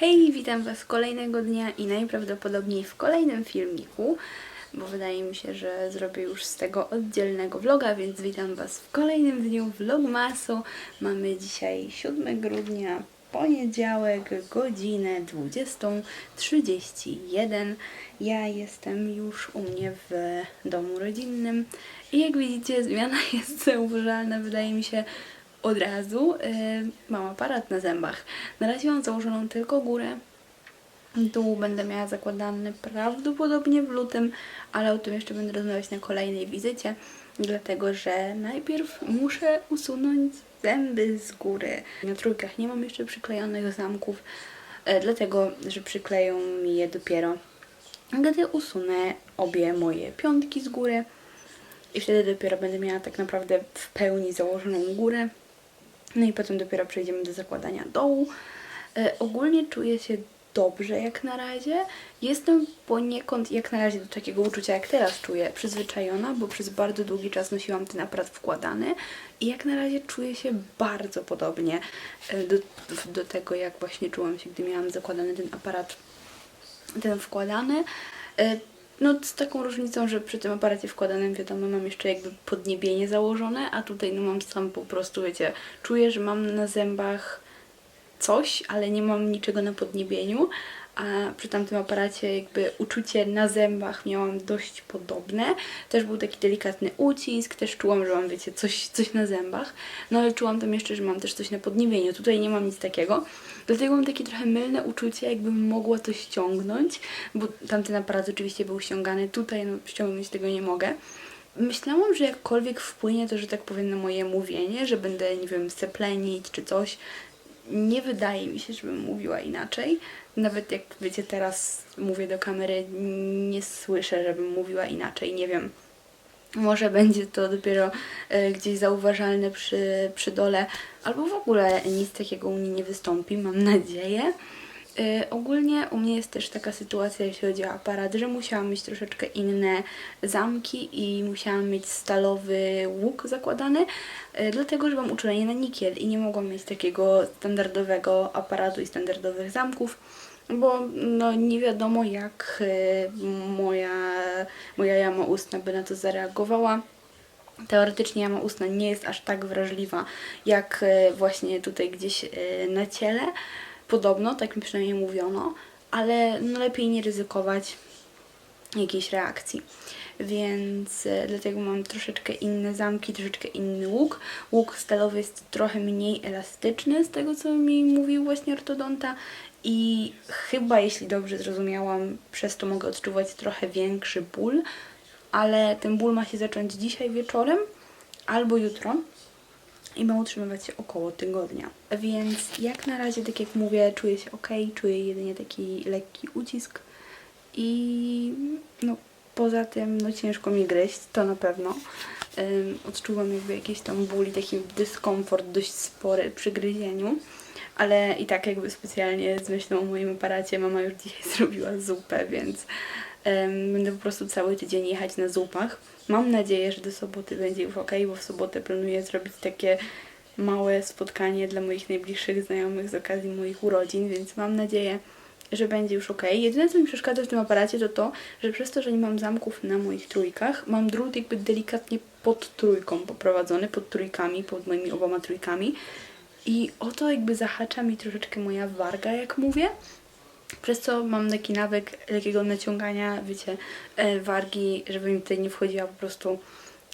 Hej, witam Was kolejnego dnia i najprawdopodobniej w kolejnym filmiku, bo wydaje mi się, że zrobię już z tego oddzielnego vloga, więc witam Was w kolejnym dniu vlogmasu. Mamy dzisiaj 7 grudnia, poniedziałek, godzinę 20.31. Ja jestem już u mnie w domu rodzinnym i jak widzicie zmiana jest zauważalna, wydaje mi się, od razu. Yy, mam aparat na zębach. Na razie mam założoną tylko górę. Dół będę miała zakładany prawdopodobnie w lutym, ale o tym jeszcze będę rozmawiać na kolejnej wizycie, dlatego że najpierw muszę usunąć zęby z góry. Na trójkach nie mam jeszcze przyklejonych zamków, e, dlatego że przykleją mi je dopiero, gdy usunę obie moje piątki z góry. I wtedy dopiero będę miała tak naprawdę w pełni założoną górę. No i potem dopiero przejdziemy do zakładania dołu. E, ogólnie czuję się dobrze jak na razie. Jestem poniekąd jak na razie do takiego uczucia jak teraz czuję przyzwyczajona, bo przez bardzo długi czas nosiłam ten aparat wkładany i jak na razie czuję się bardzo podobnie e, do, do tego jak właśnie czułam się, gdy miałam zakładany ten aparat ten wkładany. No z taką różnicą, że przy tym aparacie wkładanym wiadomo mam jeszcze jakby podniebienie założone, a tutaj no mam sam po prostu, wiecie, czuję, że mam na zębach coś, ale nie mam niczego na podniebieniu, a przy tamtym aparacie jakby uczucie na zębach miałam dość podobne. Też był taki delikatny ucisk, też czułam, że mam, wiecie, coś, coś na zębach, no ale czułam tam jeszcze, że mam też coś na podniebieniu. Tutaj nie mam nic takiego, dlatego mam takie trochę mylne uczucie, jakbym mogła to ściągnąć, bo tamten aparat oczywiście był ściągany, tutaj no ściągnąć tego nie mogę. Myślałam, że jakkolwiek wpłynie to, że tak powiem, na moje mówienie, że będę, nie wiem, seplenić czy coś. Nie wydaje mi się, żebym mówiła inaczej. Nawet jak wiecie, teraz mówię do kamery, nie słyszę, żebym mówiła inaczej. Nie wiem. Może będzie to dopiero e, gdzieś zauważalne przy, przy dole, albo w ogóle nic takiego u mnie nie wystąpi, mam nadzieję. Y, ogólnie u mnie jest też taka sytuacja, jeśli chodzi o aparat, że musiałam mieć troszeczkę inne zamki i musiałam mieć stalowy łuk zakładany, y, dlatego że mam uczulenie na nikiel i nie mogłam mieć takiego standardowego aparatu i standardowych zamków, bo no, nie wiadomo jak y, moja, moja jama ustna by na to zareagowała. Teoretycznie jama ustna nie jest aż tak wrażliwa jak e, właśnie tutaj gdzieś e, na ciele. Podobno, tak mi przynajmniej mówiono, ale no lepiej nie ryzykować jakiejś reakcji. Więc e, dlatego mam troszeczkę inne zamki, troszeczkę inny łuk. Łuk stalowy jest trochę mniej elastyczny z tego, co mi mówił właśnie ortodonta i chyba, jeśli dobrze zrozumiałam, przez to mogę odczuwać trochę większy ból, ale ten ból ma się zacząć dzisiaj wieczorem albo jutro i ma utrzymywać się około tygodnia. Więc jak na razie, tak jak mówię, czuję się ok, czuję jedynie taki lekki ucisk i no poza tym no ciężko mi gryźć, to na pewno. Odczuwam jakby jakiś tam ból i taki dyskomfort dość spory przy gryzieniu. Ale i tak jakby specjalnie z myślą o moim aparacie mama już dzisiaj zrobiła zupę, więc em, będę po prostu cały tydzień jechać na zupach. Mam nadzieję, że do soboty będzie już ok, bo w sobotę planuję zrobić takie małe spotkanie dla moich najbliższych znajomych z okazji moich urodzin, więc mam nadzieję, że będzie już ok. Jedyne, co mi przeszkadza w tym aparacie, to to, że przez to, że nie mam zamków na moich trójkach, mam drut jakby delikatnie pod trójką poprowadzony, pod trójkami, pod moimi oboma trójkami. I o to jakby zahacza mi troszeczkę moja warga, jak mówię. Przez co mam taki nawyk takiego naciągania, wiecie, e, wargi, żeby mi tutaj nie wchodziła po prostu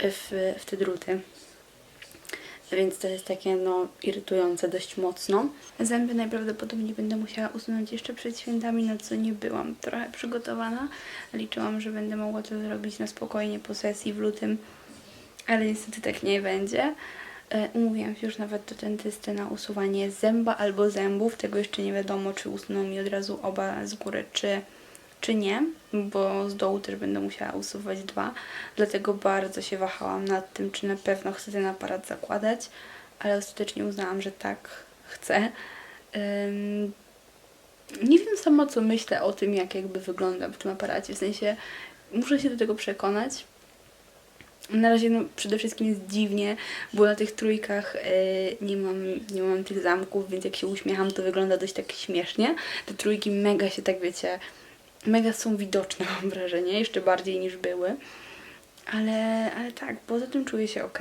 w, w te druty. Więc to jest takie, no, irytujące dość mocno. Zęby najprawdopodobniej będę musiała usunąć jeszcze przed świętami, na co nie byłam trochę przygotowana. Liczyłam, że będę mogła to zrobić na spokojnie po sesji w lutym, ale niestety tak nie będzie. E, Umówiłam się już nawet do dentysty na usuwanie zęba albo zębów. Tego jeszcze nie wiadomo, czy usuną mi od razu oba z góry, czy, czy nie, bo z dołu też będę musiała usuwać dwa. Dlatego bardzo się wahałam nad tym, czy na pewno chcę ten aparat zakładać, ale ostatecznie uznałam, że tak chcę. Nie wiem sama, co myślę o tym, jak jakby wyglądam w tym aparacie. W sensie muszę się do tego przekonać Na razie no, przede wszystkim jest dziwnie, bo na tych trójkach e, nie, mam, nie mam tych zamków, więc jak się uśmiecham, to wygląda dość tak śmiesznie. Te trójki mega się tak, wiecie, mega są widoczne, mam wrażenie, jeszcze bardziej niż były. Ale, ale tak, poza tym czuję się ok.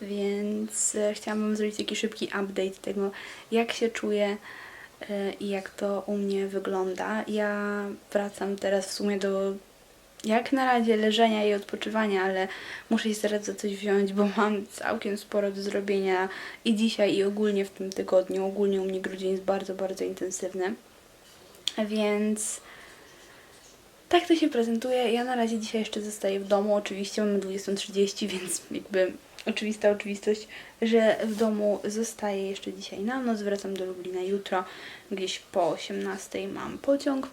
Więc e, chciałam Wam zrobić taki szybki update tego, jak się czuję e, i jak to u mnie wygląda. Ja wracam teraz w sumie do jak na razie leżenia i odpoczywania, ale muszę się zaraz za coś wziąć, bo mam całkiem sporo do zrobienia i dzisiaj, i ogólnie w tym tygodniu. Ogólnie u mnie grudzień jest bardzo, bardzo intensywny. Więc tak to się prezentuje. Ja na razie dzisiaj jeszcze zostaję w domu. Oczywiście mamy 20.30, więc jakby oczywista oczywistość, że w domu zostaję jeszcze dzisiaj na noc. Wracam do Lublina jutro. Gdzieś po 18.00 mam pociąg,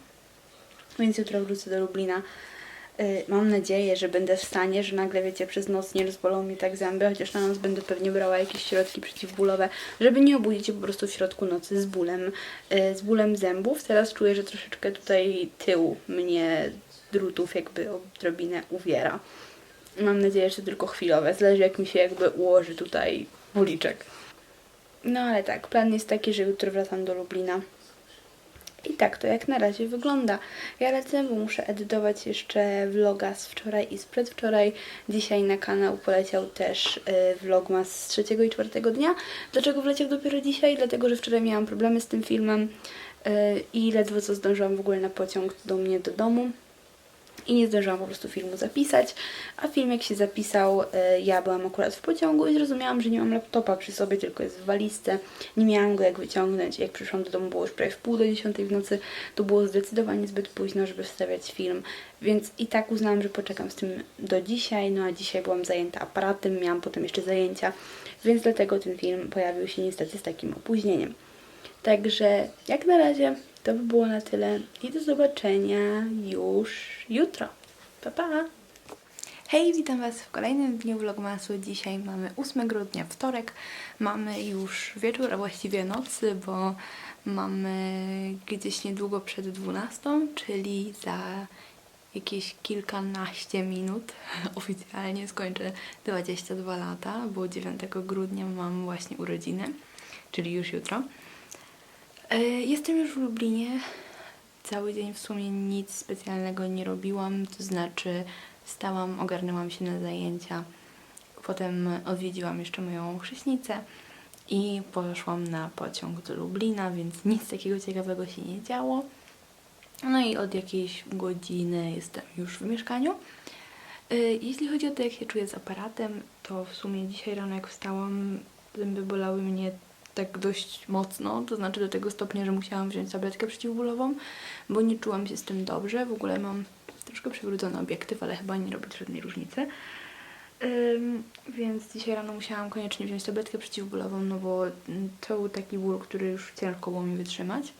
więc jutro wrócę do Lublina. Y, Mam nadzieję, że będę w stanie, że nagle, wiecie, przez noc nie rozbolą mi tak zęby, chociaż na noc będę pewnie brała jakieś środki przeciwbólowe, żeby nie obudzić się po prostu w środku nocy z bólem, y, z bólem zębów. Teraz czuję, że troszeczkę tutaj tył mnie drutów jakby odrobinę uwiera. Mam nadzieję, że to tylko chwilowe, zależy jak mi się jakby ułoży tutaj buliczek. No ale tak, plan jest taki, że jutro wracam do Lublina. I tak to jak na razie wygląda. Ja lecę, bo muszę edytować jeszcze vloga z wczoraj i z przedwczoraj. Dzisiaj na kanał poleciał też y, vlogmas z trzeciego i czwartego dnia. Dlaczego wleciał dopiero dzisiaj? Dlatego, że wczoraj miałam problemy z tym filmem y, i ledwo co zdążyłam w ogóle na pociąg do mnie do domu i nie zdążyłam po prostu filmu zapisać, a film jak się zapisał, e, ja byłam akurat w pociągu i zrozumiałam, że nie mam laptopa przy sobie, tylko jest w walizce. Nie miałam go jak wyciągnąć. Jak przyszłam do domu, było już prawie w pół do dziesiątej w nocy. To było zdecydowanie zbyt późno, żeby wstawiać film, więc i tak uznałam, że poczekam z tym do dzisiaj, no a dzisiaj byłam zajęta aparatem, miałam potem jeszcze zajęcia, więc dlatego ten film pojawił się niestety z takim opóźnieniem. Także jak na razie to by było na tyle i do zobaczenia już jutro. Pa, pa! Hej, witam Was w kolejnym dniu vlogmasu. Dzisiaj mamy 8 grudnia, wtorek. Mamy już wieczór, a właściwie nocy, bo mamy gdzieś niedługo przed 12, czyli za jakieś kilkanaście minut oficjalnie skończę 22 lata, bo 9 grudnia mam właśnie urodziny, czyli już jutro. E, Jestem już w Lublinie. Cały dzień w sumie nic specjalnego nie robiłam, to znaczy wstałam, ogarnęłam się na zajęcia, potem odwiedziłam jeszcze moją chrzestnicę i poszłam na pociąg do Lublina, więc nic takiego ciekawego się nie działo. No i od jakiejś godziny jestem już w mieszkaniu. E, Jeśli chodzi o to, jak się czuję z aparatem, to w sumie dzisiaj rano jak wstałam, zęby bolały mnie tak dość mocno, to znaczy do tego stopnia, że musiałam wziąć tabletkę przeciwbólową, bo nie czułam się z tym dobrze. W ogóle mam troszkę przewrócony obiektyw, ale chyba nie robi żadnej różnicy. Ym, więc dzisiaj rano musiałam koniecznie wziąć tabletkę przeciwbólową, no bo to był taki ból, który już ciężko było mi wytrzymać.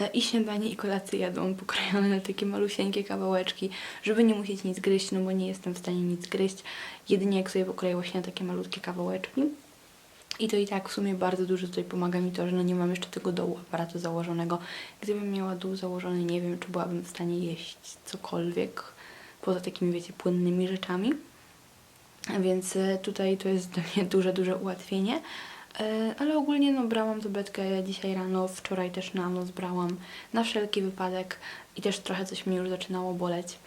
E, I śniadanie i kolację jadą pokrojone na takie malusieńkie kawałeczki, żeby nie musieć nic gryźć, no bo nie jestem w stanie nic gryźć. Jedynie jak sobie pokroję właśnie na takie malutkie kawałeczki. I to i tak w sumie bardzo dużo tutaj pomaga mi to, że no nie mam jeszcze tego dołu aparatu założonego. Gdybym miała dół założony, nie wiem, czy byłabym w stanie jeść cokolwiek poza takimi, wiecie, płynnymi rzeczami. Więc e, tutaj to jest dla mnie duże, duże ułatwienie. E, Ale ogólnie no brałam tabletkę dzisiaj rano, wczoraj też na noc brałam na wszelki wypadek i też trochę coś mnie już zaczynało boleć.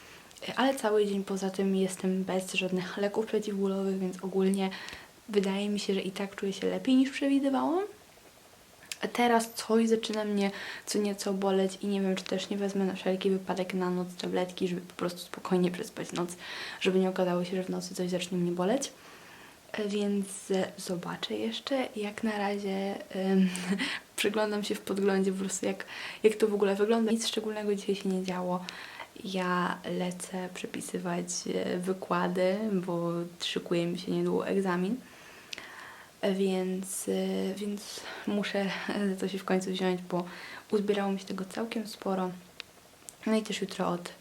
E, Ale cały dzień poza tym jestem bez żadnych leków przeciwbólowych, więc ogólnie wydaje mi się, że i tak czuję się lepiej niż przewidywałam. A teraz coś zaczyna mnie co nieco boleć i nie wiem, czy też nie wezmę na wszelki wypadek na noc tabletki, żeby po prostu spokojnie przespać noc, żeby nie okazało się, że w nocy coś zacznie mnie boleć. E, Więc e, zobaczę jeszcze. Jak na razie przyglądam się w podglądzie po prostu jak, jak to w ogóle wygląda. Nic szczególnego dzisiaj się nie działo. Ja lecę przepisywać e, wykłady, bo szykuje mi się niedługo egzamin. Więc, e, więc muszę to się w końcu wziąć, bo uzbierało mi się tego całkiem sporo. No i też jutro od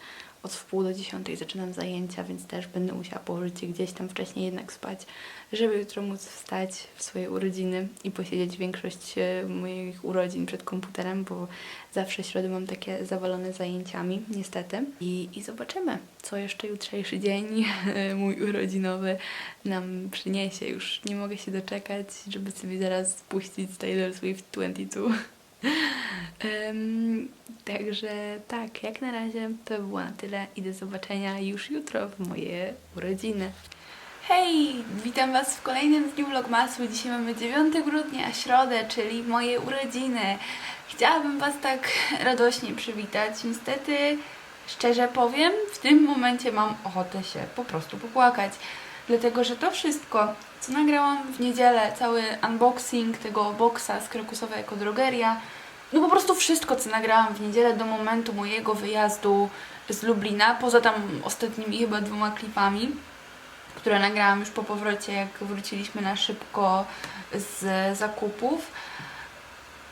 od wpół do dziesiątej zaczynam zajęcia, więc też będę musiała położyć się gdzieś tam wcześniej jednak spać, żeby jutro móc wstać w swoje urodziny i posiedzieć większość e, moich urodzin przed komputerem, bo zawsze środy mam takie zawalone zajęciami, niestety. I, i zobaczymy, co jeszcze jutrzejszy dzień e, mój urodzinowy nam przyniesie. Już nie mogę się doczekać, żeby sobie zaraz puścić Taylor Swift 22. Em, także tak, jak na razie to było na tyle i do zobaczenia już jutro w moje urodziny. Hej, witam Was w kolejnym dniu Vlogmasu. Dzisiaj mamy 9 grudnia, środę, czyli moje urodziny. Chciałabym Was tak radośnie przywitać. Niestety, szczerze powiem, w tym momencie mam ochotę się po prostu popłakać. Dlatego, że to wszystko, co nagrałam w niedzielę, cały unboxing tego boxa z krokusowej ekodrogeria, no po prostu wszystko, co nagrałam w niedzielę do momentu mojego wyjazdu z Lublina, poza tam ostatnimi chyba dwoma klipami, które nagrałam już po powrocie, jak wróciliśmy na szybko z zakupów,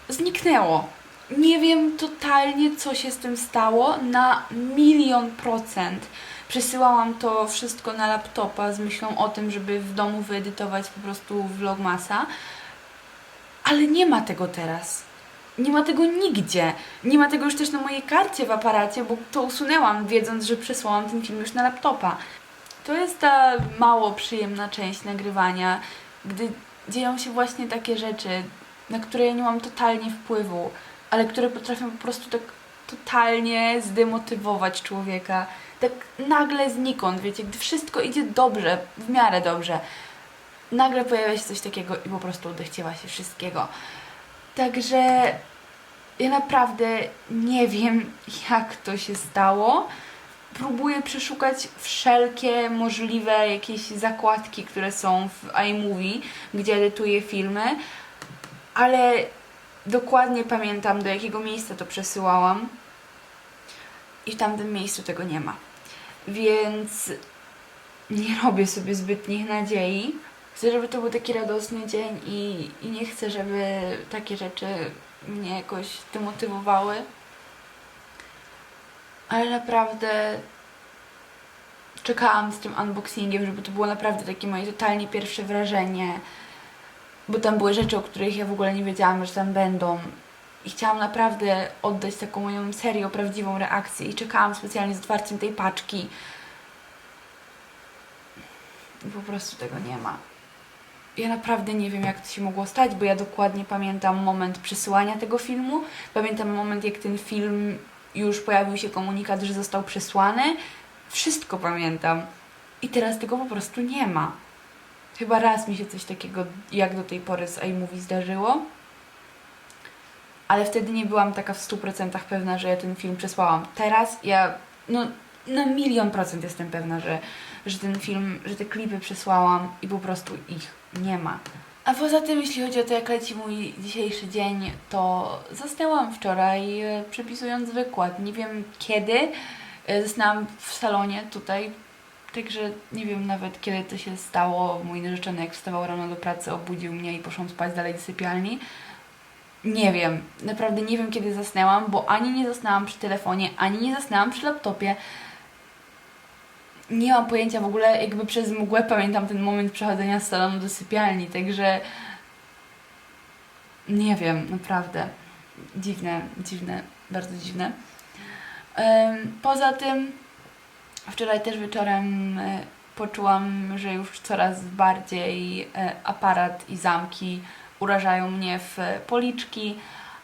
zniknęło. Nie wiem totalnie, co się z tym stało, na milion procent. Przesyłałam to wszystko na laptopa z myślą o tym, żeby w domu wyedytować po prostu vlogmasa, ale nie ma tego teraz. Nie ma tego nigdzie. Nie ma tego już też na mojej karcie w aparacie, bo to usunęłam, wiedząc, że przesłałam ten film już na laptopa. To jest ta mało przyjemna część nagrywania, gdy dzieją się właśnie takie rzeczy, na które ja nie mam totalnie wpływu, ale które potrafią po prostu tak totalnie zdemotywować człowieka. Tak nagle znikąd, wiecie, gdy wszystko idzie dobrze, w miarę dobrze, nagle pojawia się coś takiego i po prostu odechciewa się wszystkiego. Także ja naprawdę nie wiem, jak to się stało. Próbuję przeszukać wszelkie możliwe jakieś zakładki, które są w iMovie, gdzie edytuję filmy, ale dokładnie pamiętam, do jakiego miejsca to przesyłałam i w tamtym miejscu tego nie ma. Więc nie robię sobie zbytnich nadziei. Chcę, żeby to był taki radosny dzień i, i nie chcę, żeby takie rzeczy mnie jakoś demotywowały. Ale naprawdę czekałam z tym unboxingiem, żeby to było naprawdę takie moje totalnie pierwsze wrażenie. Bo tam były rzeczy, o których ja w ogóle nie wiedziałam, że tam będą. I chciałam naprawdę oddać taką moją serio prawdziwą reakcję i czekałam specjalnie z otwarciem tej paczki. I po prostu tego nie ma. Ja naprawdę nie wiem, jak to się mogło stać, bo ja dokładnie pamiętam moment przesyłania tego filmu. Pamiętam moment, jak ten film już pojawił się komunikat, że został przesłany. Wszystko pamiętam. I teraz tego po prostu nie ma. Chyba raz mi się coś takiego, jak do tej pory z iMovie zdarzyło. Ale wtedy nie byłam taka w 100% pewna, że ja ten film przesłałam. Teraz ja, no, na milion procent jestem pewna, że, że ten film, że te klipy przesłałam i po prostu ich nie ma. A poza tym, jeśli chodzi o to, jak leci mój dzisiejszy dzień, to zasnęłam wczoraj e, przepisując wykład. Nie wiem kiedy. E, Zasnęłam w salonie tutaj, także nie wiem nawet kiedy to się stało. Mój narzeczony, jak wstawał rano do pracy, obudził mnie i poszłam spać dalej do sypialni. Nie wiem, naprawdę nie wiem kiedy zasnęłam, bo ani nie zasnęłam przy telefonie, ani nie zasnęłam przy laptopie. Nie mam pojęcia w ogóle, jakby przez mgłę pamiętam ten moment przechodzenia z salonu do sypialni, także nie wiem, naprawdę. Dziwne, dziwne, bardzo dziwne. Poza tym wczoraj też wieczorem e, poczułam, że już coraz bardziej e, aparat i zamki urażają mnie w policzki,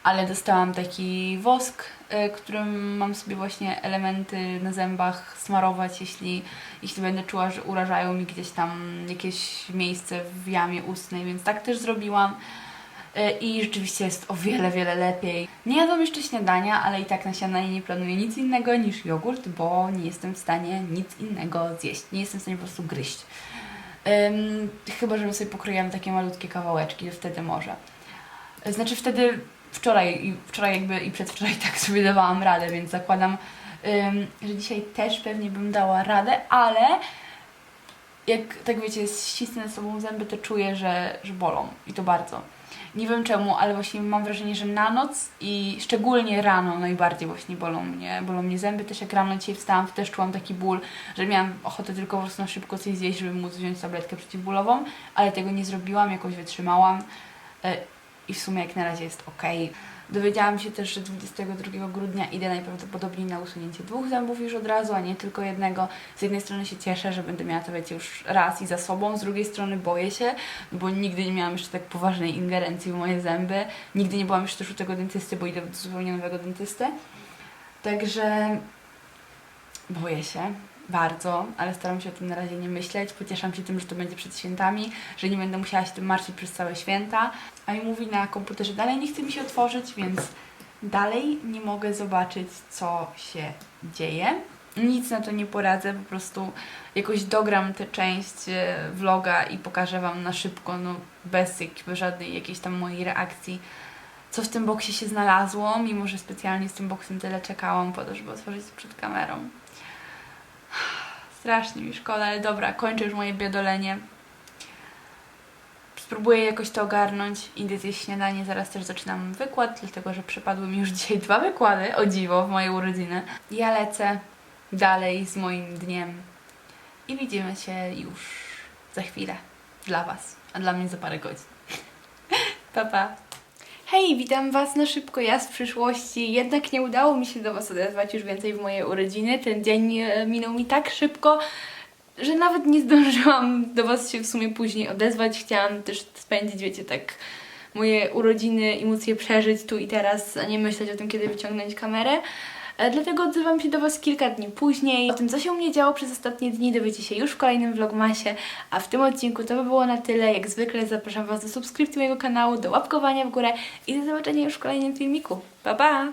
ale dostałam taki wosk, e, którym mam sobie właśnie elementy na zębach smarować, jeśli, jeśli będę czuła, że urażają mi gdzieś tam jakieś miejsce w jamie ustnej, więc tak też zrobiłam. E, I rzeczywiście jest o wiele, wiele lepiej. Nie jadłam jeszcze śniadania, ale i tak na śniadanie nie planuję nic innego niż jogurt, bo nie jestem w stanie nic innego zjeść. Nie jestem w stanie po prostu gryźć. Chyba, żebym sobie pokroiłam takie malutkie kawałeczki, wtedy może. Znaczy wtedy wczoraj, i wczoraj jakby i przedwczoraj tak sobie dawałam radę, więc zakładam, że dzisiaj też pewnie bym dała radę, ale jak tak wiecie, ścisnę sobą zęby, to czuję, że, że bolą i to bardzo. Nie wiem czemu, ale właśnie mam wrażenie, że na noc i szczególnie rano najbardziej właśnie bolą mnie, bolą mnie zęby. Też jak rano dzisiaj wstałam, też czułam taki ból, że miałam ochotę tylko po prostu na szybko coś zjeść, żeby móc wziąć tabletkę przeciwbólową, ale tego nie zrobiłam, jakoś wytrzymałam e, i w sumie jak na razie jest ok. Dowiedziałam się też, że 22 grudnia idę najprawdopodobniej na usunięcie dwóch zębów już od razu, a nie tylko jednego. Z jednej strony się cieszę, że będę miała to wiecie już raz i za sobą, z drugiej strony boję się, bo nigdy nie miałam jeszcze tak poważnej ingerencji w moje zęby. Nigdy nie byłam jeszcze też u tego dentysty, bo idę do zupełnie nowego dentysty. Także boję się bardzo, ale staram się o tym na razie nie myśleć. Pocieszam się tym, że to będzie przed świętami, że nie będę musiała się tym martwić przez całe święta. A mi mówi na komputerze dalej nie chce mi się otworzyć, więc dalej nie mogę zobaczyć, co się dzieje. Nic na to nie poradzę, po prostu jakoś dogram tę część e, vloga i pokażę Wam na szybko, no bez jakby żadnej jakiejś tam mojej reakcji, co w tym boksie się znalazło, mimo że specjalnie z tym boksem tyle czekałam po to, żeby otworzyć przed kamerą. Strasznie mi szkoda, ale dobra, kończę już moje biodolenie. Spróbuję jakoś to ogarnąć. Idę zjeść śniadanie, zaraz też zaczynam wykład, dlatego że przepadły mi już dzisiaj dwa wykłady, o dziwo, w moje urodziny. Ja lecę dalej z moim dniem i widzimy się już za chwilę. Dla Was, a dla mnie za parę godzin. pa, pa. Hej, witam Was na szybko, ja z przyszłości. Jednak nie udało mi się do Was odezwać już więcej w moje urodziny. Ten dzień e, minął mi tak szybko, że nawet nie zdążyłam do Was się w sumie później odezwać. Chciałam też spędzić, wiecie, tak moje urodziny i móc je przeżyć tu i teraz, a nie myśleć o tym, kiedy wyciągnąć kamerę. E, Dlatego odzywam się do Was kilka dni później. O tym, co się u mnie działo przez ostatnie dni, dowiecie się już w kolejnym vlogmasie. A w tym odcinku to by było na tyle. Jak zwykle zapraszam Was do subskrypcji mojego kanału, do łapkowania w górę i do zobaczenia już w kolejnym filmiku. Pa, pa!